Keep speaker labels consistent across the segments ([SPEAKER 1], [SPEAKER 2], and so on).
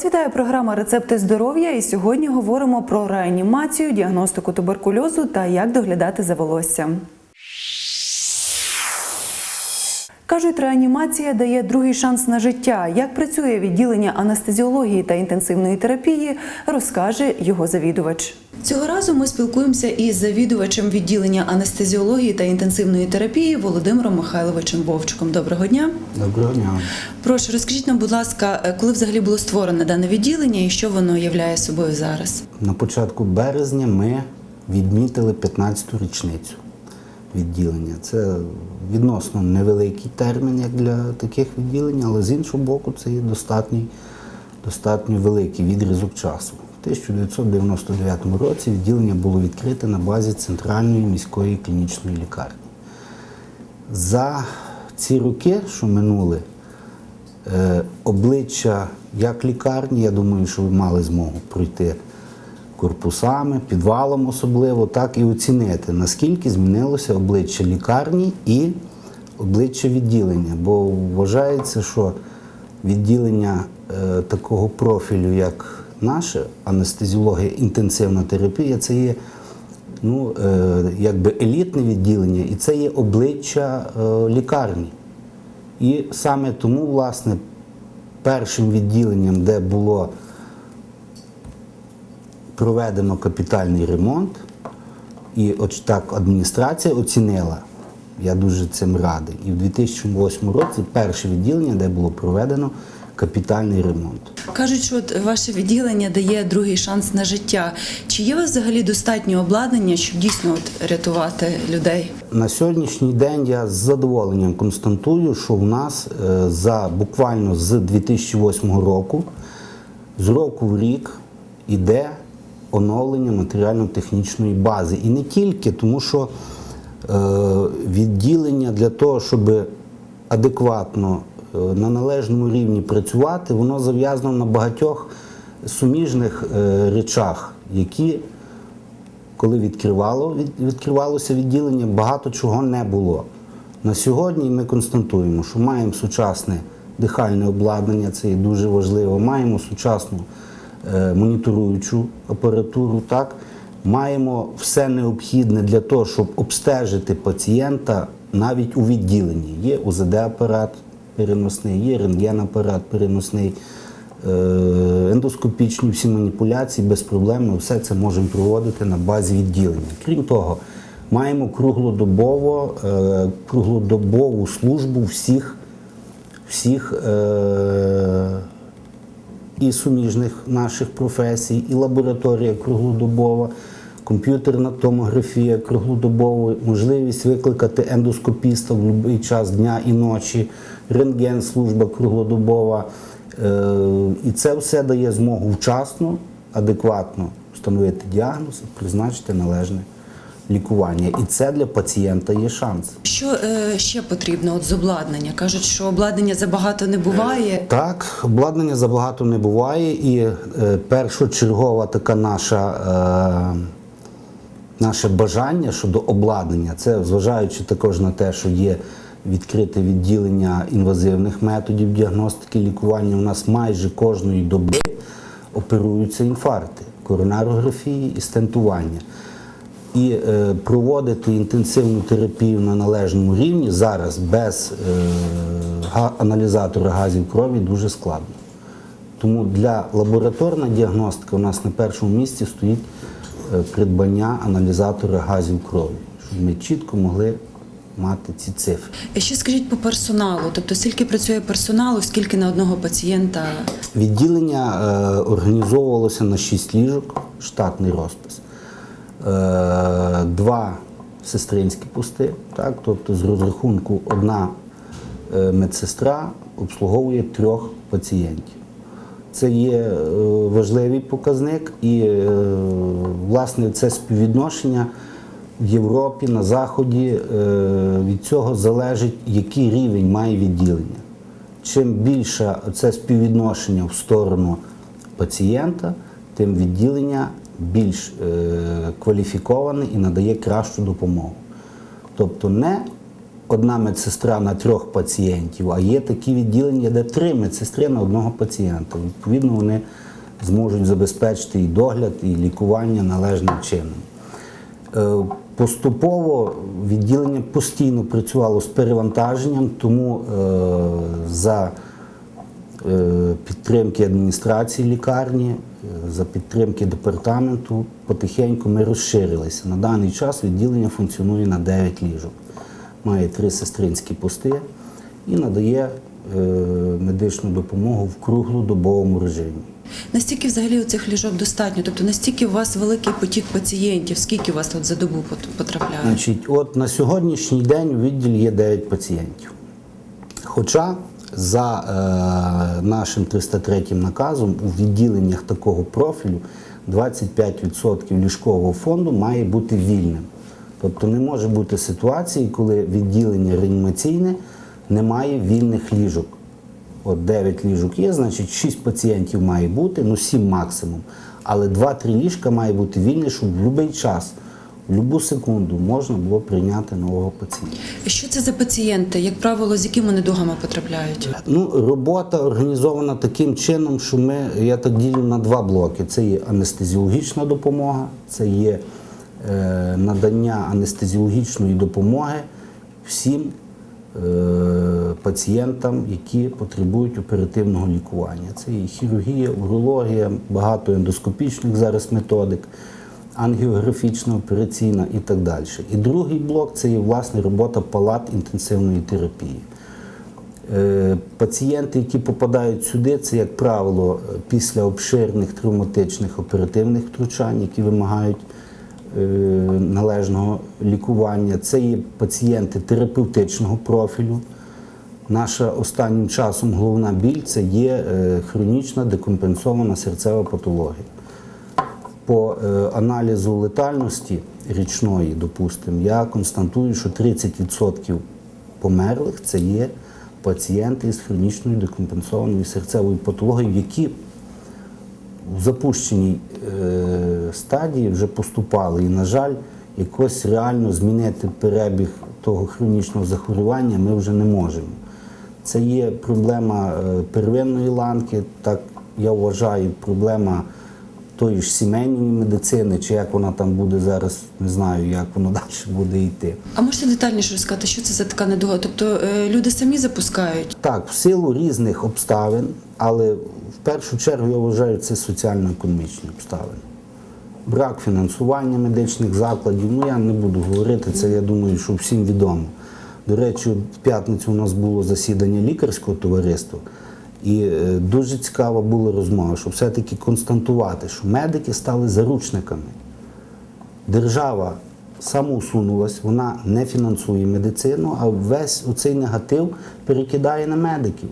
[SPEAKER 1] Вас вітає програма Рецепти здоров'я. І сьогодні говоримо про реанімацію, діагностику туберкульозу та як доглядати за волоссям. Кажуть, реанімація дає другий шанс на життя. Як працює відділення анестезіології та інтенсивної терапії, розкаже його завідувач. Цього разу ми спілкуємося із завідувачем відділення анестезіології та інтенсивної терапії Володимиром Михайловичем Вовчиком. Доброго дня.
[SPEAKER 2] Доброго дня.
[SPEAKER 1] Прошу, розкажіть нам, будь ласка, коли взагалі було створено дане відділення і що воно являє собою зараз?
[SPEAKER 2] На початку березня ми відмітили 15-ту річницю відділення. Це відносно невеликий термін, як для таких відділень, але з іншого боку, це є достатній, достатньо великий відрізок часу. В 1999 році відділення було відкрите на базі Центральної міської клінічної лікарні. За ці роки, що минули, е, обличчя як лікарні, я думаю, що ви мали змогу пройти корпусами, підвалом особливо, так і оцінити, наскільки змінилося обличчя лікарні і обличчя відділення. Бо вважається, що відділення е, такого профілю, як наше, анестезіологія, інтенсивна терапія, це є ну, е, якби елітне відділення, і це є обличчя е, лікарні. І саме тому, власне, першим відділенням, де було проведено капітальний ремонт, і от так адміністрація оцінила. Я дуже цим радий. І в 2008 році перше відділення, де було проведено капітальний ремонт.
[SPEAKER 1] Кажуть, що от ваше відділення дає другий шанс на життя. Чи є у вас взагалі достатньо обладнання, щоб дійсно от рятувати людей?
[SPEAKER 2] На сьогоднішній день я з задоволенням констатую, що в нас е, за буквально з 2008 року, з року в рік іде оновлення матеріально-технічної бази. І не тільки, тому що е, відділення для того, щоб адекватно е, на належному рівні працювати, воно зав'язано на багатьох суміжних е, речах, які коли відкривало, від- відкривалося відділення, багато чого не було. На сьогодні ми констатуємо, що маємо сучасне дихальне обладнання, це є дуже важливо. Маємо сучасну моніторуючу апаратуру, так? маємо все необхідне для того, щоб обстежити пацієнта навіть у відділенні. Є УЗД-апарат переносний, є рентген-апарат переносний. Е, ендоскопічні всі маніпуляції без проблем ми все це можемо проводити на базі відділення. Крім того, маємо круглодобово, е, круглодобову службу всіх, всіх е, і суміжних наших професій, і лабораторія круглодобова, комп'ютерна томографія круглодобова, можливість викликати ендоскопіста в будь-який час дня і ночі, рентген, служба круглодобова. Е, І це все дає змогу вчасно, адекватно встановити діагноз і призначити належне лікування. І це для пацієнта є шанс.
[SPEAKER 1] Що е, ще потрібно от з обладнання? Кажуть, що обладнання забагато не буває.
[SPEAKER 2] Так, обладнання забагато не буває, і е, першочергова така наша, е, наше бажання щодо обладнання, це зважаючи також на те, що є відкрите відділення інвазивних методів діагностики, лікування. У нас майже кожної доби оперуються інфаркти, коронарографії і стентування. І е, проводити інтенсивну терапію на належному рівні зараз без е, га- аналізатора газів крові дуже складно. Тому для лабораторна діагностика у нас на першому місці стоїть е, придбання аналізатора газів крові, щоб ми чітко могли мати ці цифри.
[SPEAKER 1] І Ще скажіть по персоналу, тобто скільки працює персоналу, скільки на одного пацієнта?
[SPEAKER 2] Відділення е, організовувалося на 6 ліжок, штатний розпис. Е, два сестринські пости, так, тобто з розрахунку одна е, медсестра обслуговує трьох пацієнтів. Це є е, важливий показник, і власне це співвідношення в Європі, на Заході. Від цього залежить, який рівень має відділення. Чим більше це співвідношення в сторону пацієнта, тим відділення більш е, кваліфіковане і надає кращу допомогу. Тобто не одна медсестра на трьох пацієнтів, а є такі відділення, де три медсестри на одного пацієнта. Відповідно, вони зможуть забезпечити і догляд, і лікування належним чином. Е, Поступово відділення постійно працювало з перевантаженням, тому е, за підтримки адміністрації лікарні, за підтримки департаменту потихеньку ми розширилися. На даний час відділення функціонує на 9 ліжок. Має три сестринські пости і надає е, медичну допомогу в круглодобовому режимі.
[SPEAKER 1] Настільки взагалі у цих ліжок достатньо? Тобто настільки у вас великий потік пацієнтів? Скільки у вас тут за добу пот- потрапляє?
[SPEAKER 2] Значить, от на сьогоднішній день у відділі є 9 пацієнтів. Хоча за е, нашим 303 наказом у відділеннях такого профілю 25% ліжкового фонду має бути вільним. Тобто не може бути ситуації, коли відділення реанімаційне не має вільних ліжок. От 9 ліжок є, значить 6 пацієнтів має бути, ну 7 максимум. Але 2-3 ліжка має бути вільні, щоб в будь-який час, в будь-яку секунду можна було прийняти нового пацієнта.
[SPEAKER 1] Що це за пацієнти? Як правило, з якими недугами потрапляють?
[SPEAKER 2] Ну, робота організована таким чином, що ми, я так ділю на два блоки. Це є анестезіологічна допомога, це є е, надання анестезіологічної допомоги всім е, пацієнтам, які потребують оперативного лікування. Це і хірургія, урологія, багато ендоскопічних зараз методик, ангіографічна, операційна і так далі. І другий блок це є власне робота палат інтенсивної терапії. Е, Пацієнти, які попадають сюди, це, як правило, е, після обширних травматичних оперативних втручань, які вимагають е, належного лікування. Це є пацієнти терапевтичного профілю. Наша останнім часом головна біль це є хронічна декомпенсована серцева патологія. По е, аналізу летальності річної, допустимо, я констатую, що 30% померлих це є пацієнти з хронічною декомпенсованою серцевою патологією, які в запущеній е, стадії вже поступали. І, на жаль, якось реально змінити перебіг того хронічного захворювання ми вже не можемо. Це є проблема е, первинної ланки, так я вважаю, проблема тої ж сімейної медицини, чи як вона там буде зараз, не знаю, як воно далі буде йти.
[SPEAKER 1] А можете детальніше розказати, що це за така недуга? Тобто е, люди самі запускають?
[SPEAKER 2] Так, в силу різних обставин, але в першу чергу я вважаю, це соціально-економічні обставини. Брак фінансування медичних закладів, ну я не буду говорити, це я думаю, що всім відомо. До речі, в п'ятницю у нас було засідання лікарського товариства, і е, дуже цікава була розмова, щоб все-таки констатувати, що медики стали заручниками держава самоусунулась, вона не фінансує медицину, а весь оцей негатив перекидає на медиків.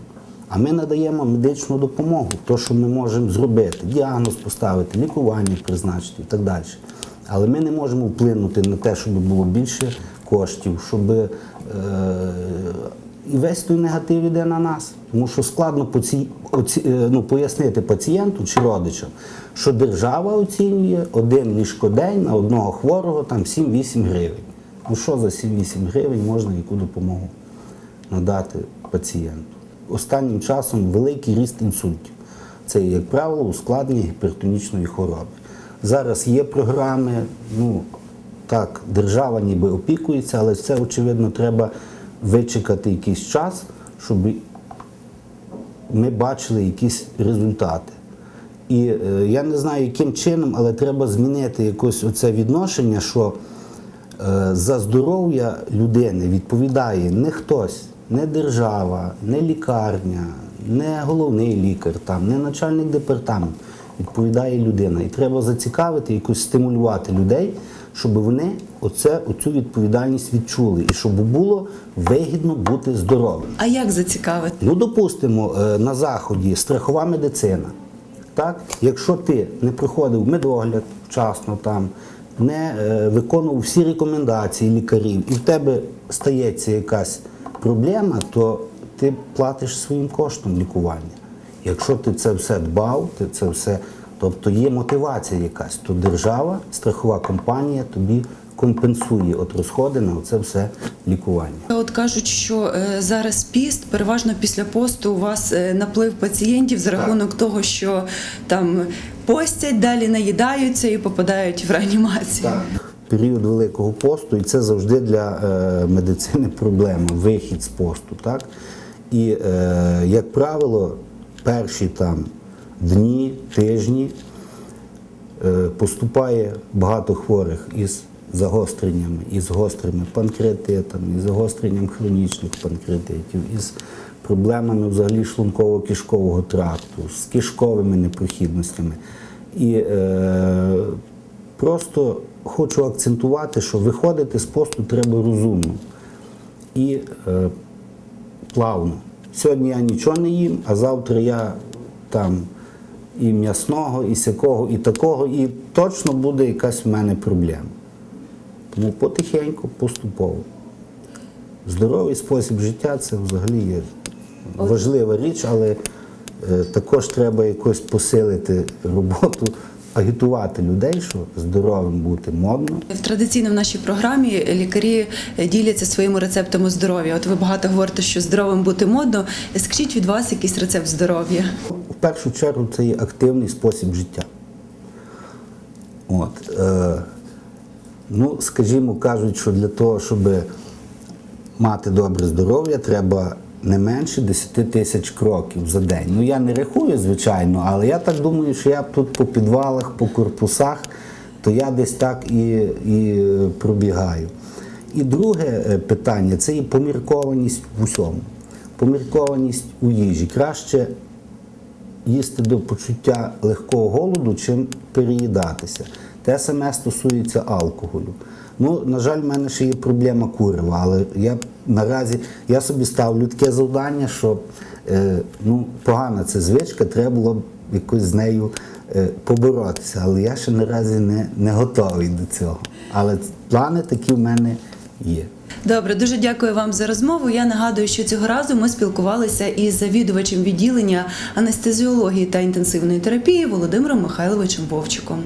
[SPEAKER 2] А ми надаємо медичну допомогу, то, що ми можемо зробити, діагноз поставити, лікування призначити і так далі. Але ми не можемо вплинути на те, щоб було більше коштів, щоб е, і весь той негатив іде на нас. Тому що складно поці... оці... е, ну, пояснити пацієнту чи родичам, що держава оцінює один ліжкодень на одного хворого там 7-8 гривень. Ну що за 7-8 гривень можна яку допомогу надати пацієнту? Останнім часом великий ріст інсультів. Це, як правило, ускладнення гіпертонічної хвороби. Зараз є програми, ну так, держава ніби опікується, але це, очевидно, треба вичекати якийсь час, щоб ми бачили якісь результати. І е, я не знаю, яким чином, але треба змінити якось оце відношення, що е, за здоров'я людини відповідає не хтось, не держава, не лікарня, не головний лікар, там, не начальник департаменту. Відповідає людина. І треба зацікавити, якось стимулювати людей, щоб вони оце, оцю відповідальність відчули і щоб було вигідно бути здоровим.
[SPEAKER 1] А як зацікавити?
[SPEAKER 2] Ну, допустимо, е, на заході страхова медицина. Так? Якщо ти не проходив медогляд вчасно там, не е, виконував всі рекомендації лікарів, і в тебе стається якась проблема, то ти платиш своїм коштом лікування. Якщо ти це все дбав, ти це все, тобто є мотивація якась, то держава, страхова компанія тобі компенсує от розходи на це все лікування.
[SPEAKER 1] От кажуть, що е, зараз піст, переважно після посту у вас е, наплив пацієнтів за рахунок того, що там постять, далі наїдаються і попадають в реанімацію.
[SPEAKER 2] Період Великого посту, і це завжди для е, медицини проблема, вихід з посту. Так? І, е, як правило, перші там дні, тижні е, поступає багато хворих із загостреннями, із гострими панкреатитами, із загостренням хронічних панкреатитів, із проблемами взагалі шлунково-кишкового тракту, з кишковими непрохідностями. І е, просто хочу акцентувати, що виходити з посту треба розумно і е, плавно. Сьогодні я нічого не їм, а завтра я там і м'ясного, і сякого, і такого, і точно буде якась в мене проблема. Тому потихеньку, поступово. Здоровий спосіб життя це взагалі є важлива річ, але е, також треба якось посилити роботу, агітувати людей, що здоровим бути модно.
[SPEAKER 1] Традиційно в нашій програмі лікарі діляться своїми рецептами здоров'я. От ви багато говорите, що здоровим бути модно. Скажіть від вас якийсь рецепт здоров'я.
[SPEAKER 2] Першу чергу це є активний спосіб життя. От, е, ну, скажімо, кажуть, що для того, щоб мати добре здоров'я, треба не менше 10 тисяч кроків за день. Ну, я не рахую, звичайно, але я так думаю, що я тут по підвалах, по корпусах, то я десь так і, і пробігаю. І друге е, питання це і поміркованість в усьому. Поміркованість у їжі. Краще їсти до почуття легкого голоду, чим переїдатися. Те саме стосується алкоголю. Ну, на жаль, в мене ще є проблема курива, але я наразі я собі ставлю таке завдання, що е, ну, погана це звичка, треба було б якось з нею е, поборотися. Але я ще наразі не, не готовий до цього. Але плани такі в мене є.
[SPEAKER 1] Добре, дуже дякую вам за розмову. Я нагадую, що цього разу ми спілкувалися із завідувачем відділення анестезіології та інтенсивної терапії Володимиром Михайловичем Вовчиком.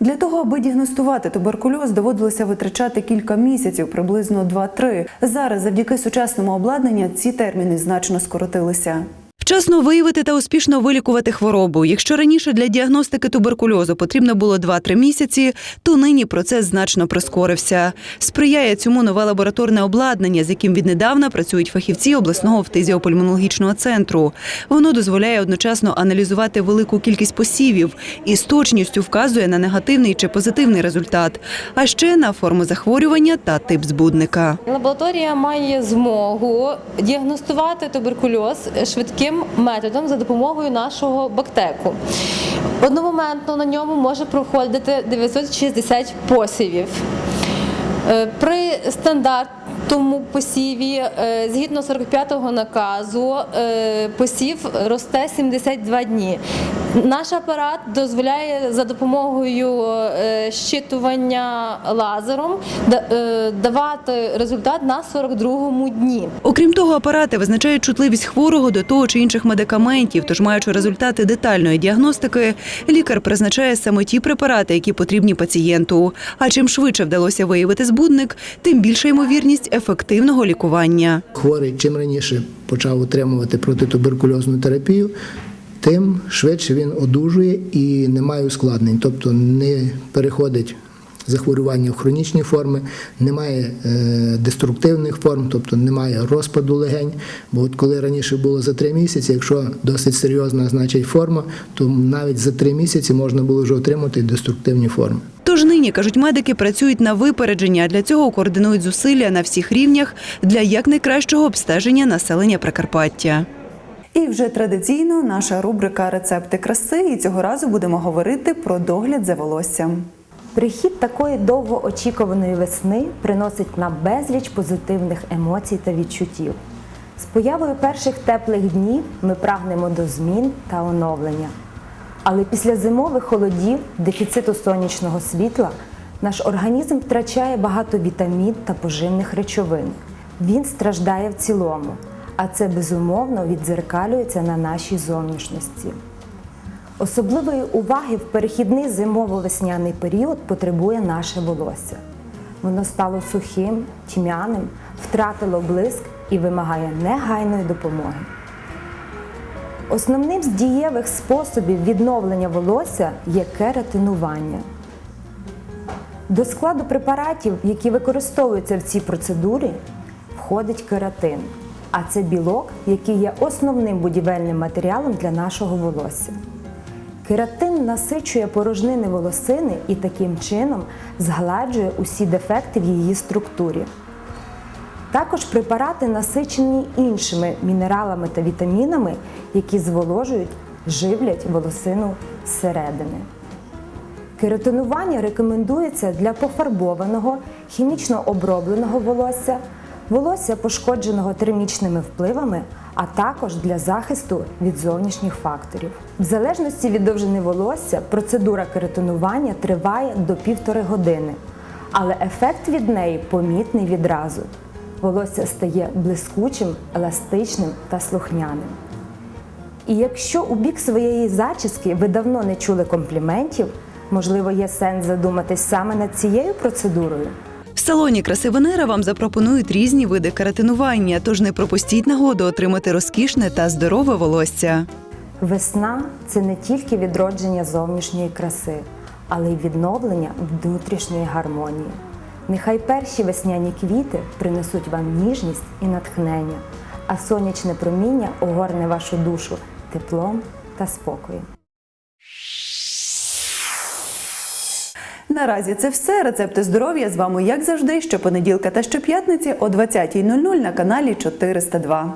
[SPEAKER 1] Для того, аби діагностувати туберкульоз, доводилося витрачати кілька місяців, приблизно 2-3. Зараз, завдяки сучасному обладнанню, ці терміни значно скоротилися. Вчасно виявити та успішно вилікувати хворобу. Якщо раніше для діагностики туберкульозу потрібно було 2-3 місяці, то нині процес значно прискорився. Сприяє цьому нове лабораторне обладнання, з яким віднедавна працюють фахівці обласного фтизіопульмонологічного центру. Воно дозволяє одночасно аналізувати велику кількість посівів і з точністю вказує на негативний чи позитивний результат, а ще на форму захворювання та тип збудника.
[SPEAKER 3] Лабораторія має змогу діагностувати туберкульоз швидким методом за допомогою нашого бактеку. Одномоментно на ньому може проходити 960 посівів. Е, При стандартному посіві, е, згідно 45-го наказу, е, посів росте 72 дні. Наш апарат дозволяє за допомогою е, щитування лазером е, давати результат на 42-му дні.
[SPEAKER 1] Окрім того, апарати визначають чутливість хворого до того чи інших медикаментів. Тож, маючи результати детальної діагностики, лікар призначає саме ті препарати, які потрібні пацієнту. А чим швидше вдалося виявити збудник, тим більша ймовірність ефективного лікування.
[SPEAKER 4] хворий чим раніше почав отримувати протитуберкульозну терапію, тим швидше він одужує і не має ускладнень, тобто не переходить захворювання в хронічні форми, немає е, деструктивних форм, тобто немає розпаду легень. Бо от коли раніше було за три місяці, якщо досить серйозна значить форма, то навіть за три місяці можна було вже отримати деструктивні форми.
[SPEAKER 1] Тож нині, кажуть медики, працюють на випередження. Для цього координують зусилля на всіх рівнях для якнайкращого обстеження населення Прикарпаття. І вже традиційно наша рубрика Рецепти краси. І цього разу будемо говорити про догляд за волоссям.
[SPEAKER 5] Прихід такої довгоочікуваної весни приносить нам безліч позитивних емоцій та відчуттів. З появою перших теплих днів ми прагнемо до змін та оновлення. Але після зимових холодів, дефіциту сонячного світла, наш організм втрачає багато вітамін та поживних речовин. Він страждає в цілому, а це безумовно віддзеркалюється на нашій зовнішності. Особливої уваги в перехідний зимово-весняний період потребує наше волосся. Воно стало сухим, тьмяним, втратило блиск і вимагає негайної допомоги. Основним з дієвих способів відновлення волосся є кератинування. До складу препаратів, які використовуються в цій процедурі, входить кератин, а це білок, який є основним будівельним матеріалом для нашого волосся. Кератин насичує порожнини волосини і таким чином згладжує усі дефекти в її структурі. Також препарати насичені іншими мінералами та вітамінами, які зволожують, живлять волосину зсередини. Кератинування рекомендується для пофарбованого, хімічно обробленого волосся, волосся пошкодженого термічними впливами, а також для захисту від зовнішніх факторів. В залежності від довжини волосся процедура кератинування триває до півтори години, але ефект від неї помітний відразу. Волосся стає блискучим, еластичним та слухняним. І якщо у бік своєї зачіски ви давно не чули компліментів, можливо, є сенс задуматись саме над цією процедурою.
[SPEAKER 1] Салоні краси Венера вам запропонують різні види каратинування, тож не пропустіть нагоду отримати розкішне та здорове волосся.
[SPEAKER 5] Весна це не тільки відродження зовнішньої краси, але й відновлення внутрішньої гармонії. Нехай перші весняні квіти принесуть вам ніжність і натхнення, а сонячне проміння огорне вашу душу теплом та спокоєм.
[SPEAKER 1] Наразі це все. Рецепти здоров'я з вами, як завжди, щопонеділка та щоп'ятниці о 20.00 на каналі 402.